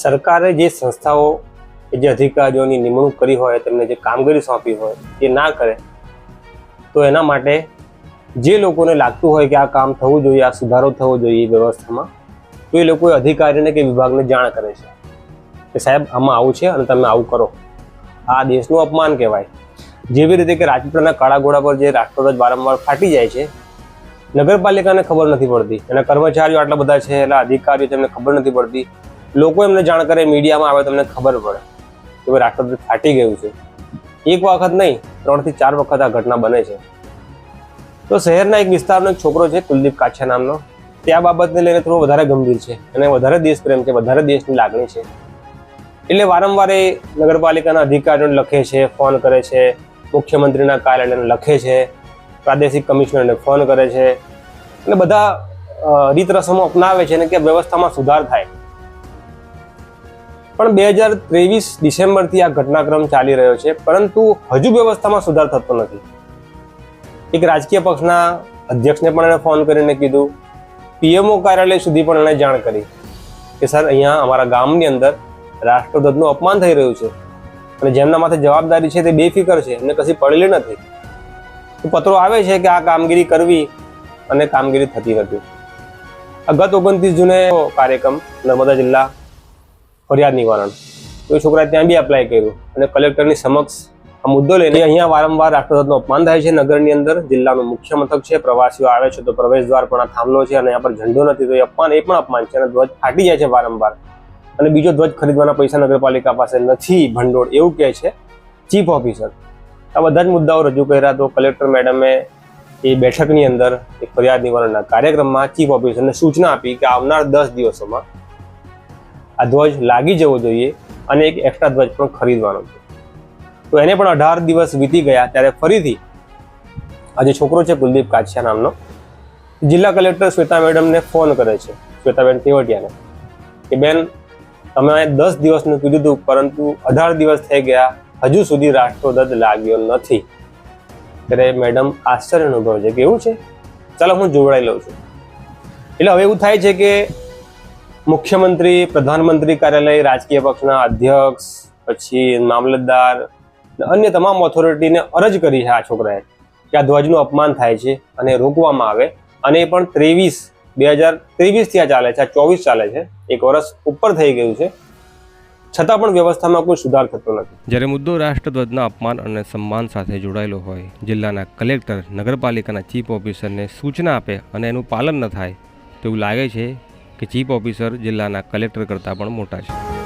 સરકારે જે સંસ્થાઓ જે અધિકારીઓની નિમણૂક કરી હોય, તેમને જે કામગીરી સોંપી હોય, એ ના કરે, તો એના માટે જે લોકોને લાગતું હોય કે આ કામ થવું જોઈએ, આ સુધારો થવો જોઈએ વ્યવસ્થામાં, તો એ લોકો અધિકારીને કે વિભાગને જાણ કરે છે કે સાહેબ, આમાં આવું છે અને તમે આવું કરો. આ દેશનું અપમાન કહેવાય. જેવી રીતે કે રાજપીપળાના કાળા ઘોડા પર જે રાષ્ટ્રધ્વજ વારંવાર ફાટી જાય છે, નગરપાલિકાને ખબર નથી પડતી. એના કર્મચારીઓ આટલા બધા છે, એના અધિકારીઓ તેમને ખબર નથી પડતી. લોકો એમને જાણ કરે, મીડિયામાં આવે તમને ખબર પડે કે ભાઈ રાષ્ટ્રપતિ ફાટી ગયું છે. એક વખત નહીં, ત્રણથી ચાર વખત આ ઘટના બને છે. તો શહેરના એક વિસ્તારનો એક છોકરો છે, કુલદીપ કાછા નામનો. તે આ બાબતને લઈને થોડો વધારે ગંભીર છે અને વધારે દેશ પ્રેમ છે, વધારે દેશની લાગણી છે. એટલે વારંવાર એ નગરપાલિકાના અધિકારીઓને લખે છે, ફોન કરે છે, મુખ્યમંત્રીના કાર્યાલયને લખે છે, પ્રાદેશિક કમિશનરને ફોન કરે છે. અને બધા રીત રસમો અપનાવે છે અને કે વ્યવસ્થામાં સુધાર થાય. પણ બે હજાર ત્રેવીસ ડિસેમ્બરથી આ ઘટનાક્રમ ચાલી રહ્યો છે, પરંતુ હજુ વ્યવસ્થામાં સુધાર થતો નથી. એક રાજકીય પક્ષના અધ્યક્ષને પણ એણે ફોન કરીને કીધું. પીએમઓ કાર્યાલય સુધી પણ એણે જાણ કરી કે સર, અહીંયા અમારા ગામની અંદર રાષ્ટ્રધ્વજનું અપમાન થઈ રહ્યું છે અને જેમના માથે જવાબદારી છે તે બેફિકર છે એમને કશી પડેલી નથી. પત્રો આવે છે કે આ કામગીરી કરવી અને કામગીરી થતી નથી. ગત ઓગણત્રીસ જૂને કાર્યક્રમ નર્મદા જિલ્લા ફરિયાદ નિવારણ તો એ છોકરાએ ત્યાં બી એપ્લાય કર્યું અને કલેક્ટરની સમક્ષ આ મુદ્દો લઈને અહીંયા વારંવાર રાષ્ટ્રધ્વજનું અપમાન થાય છે. નગરની અંદર જિલ્લાનું મુખ્ય મથક છે. પ્રવાસીઓ આવે છે તો પ્રવેશ દ્વાર પણ આ થાંભલો છે અને અહીંયા પર ઝંડો નથી. તો એ અપમાન, એ પણ અપમાન છે અને ધ્વજ ફાટી જાય છે વારંવાર. અને બીજો ધ્વજ ખરીદવાના પૈસા નગરપાલિકા પાસે નથી. ભંડોળ એવું કહે છે ચીફ ઓફિસર. આ બધા જ મુદ્દાઓ રજૂ કર્યા તો કલેક્ટર મેડમે એ બેઠકની અંદર એક ફરિયાદ નિવારણના કાર્યક્રમમાં ચીફ ઓફિસરને સૂચના આપી કે આવનાર દસ દિવસોમાં આ ધ્વજ લાગી જવો જોઈએ અને એક એક્સ્ટ્રા ધ્વજ પણ ખરીદવાનો છે. તો એને પણ અઢાર દિવસ વીતી ગયા ત્યારે ફરીથી આ જે છોકરો છે કુલદીપ કાછિયા નામનો. જિલ્લા કલેક્ટર શ્વેતા મેડમને ફોન કરે છે, શ્વેતાબેન તેવટિયાને કે બેન, તમે દસ દિવસનું કીધું હતું, પરંતુ અઢાર દિવસ થઈ ગયા, હજુ સુધી રાષ્ટ્રધ્વજ લાગ્યો નથી. ત્યારે મેડમ આશ્ચર્ય અનુભવ છે કે એવું છે? ચાલો હું જોવડાઈ લઉં છું. એટલે હવે એવું થાય છે કે મુખ્યમંત્રી, પ્રધાનમંત્રી કાર્યાલય, રાજકીય પક્ષના અધ્યક્ષ, પછી મામલતદાર અન્ય તમામ ઓથોરિટીને અરજ કરી છે આ છોકરાએ કે આ ધ્વજનું અપમાન થાય છે અને રોકવામાં આવે. અને એ પણ ત્રેવીસ, બે હજાર ત્રેવીસથી આ ચાલે છે, આ ચોવીસ ચાલે છે. એક વર્ષ ઉપર થઈ ગયું છે. છતાં પણ વ્યવસ્થામાં કોઈ સુધાર થતો નથી. જ્યારે મુદ્દો રાષ્ટ્રધ્વજના અપમાન અને સન્માન સાથે જોડાયેલો હોય, જિલ્લાના કલેક્ટર, નગરપાલિકાના ચીફ ઓફિસરને સૂચના આપે અને એનું પાલન ન થાય, તો એવું લાગે છે કે ચીફ ઓફિસર જિલ્લાના કલેક્ટર કરતાં પણ મોટા છે.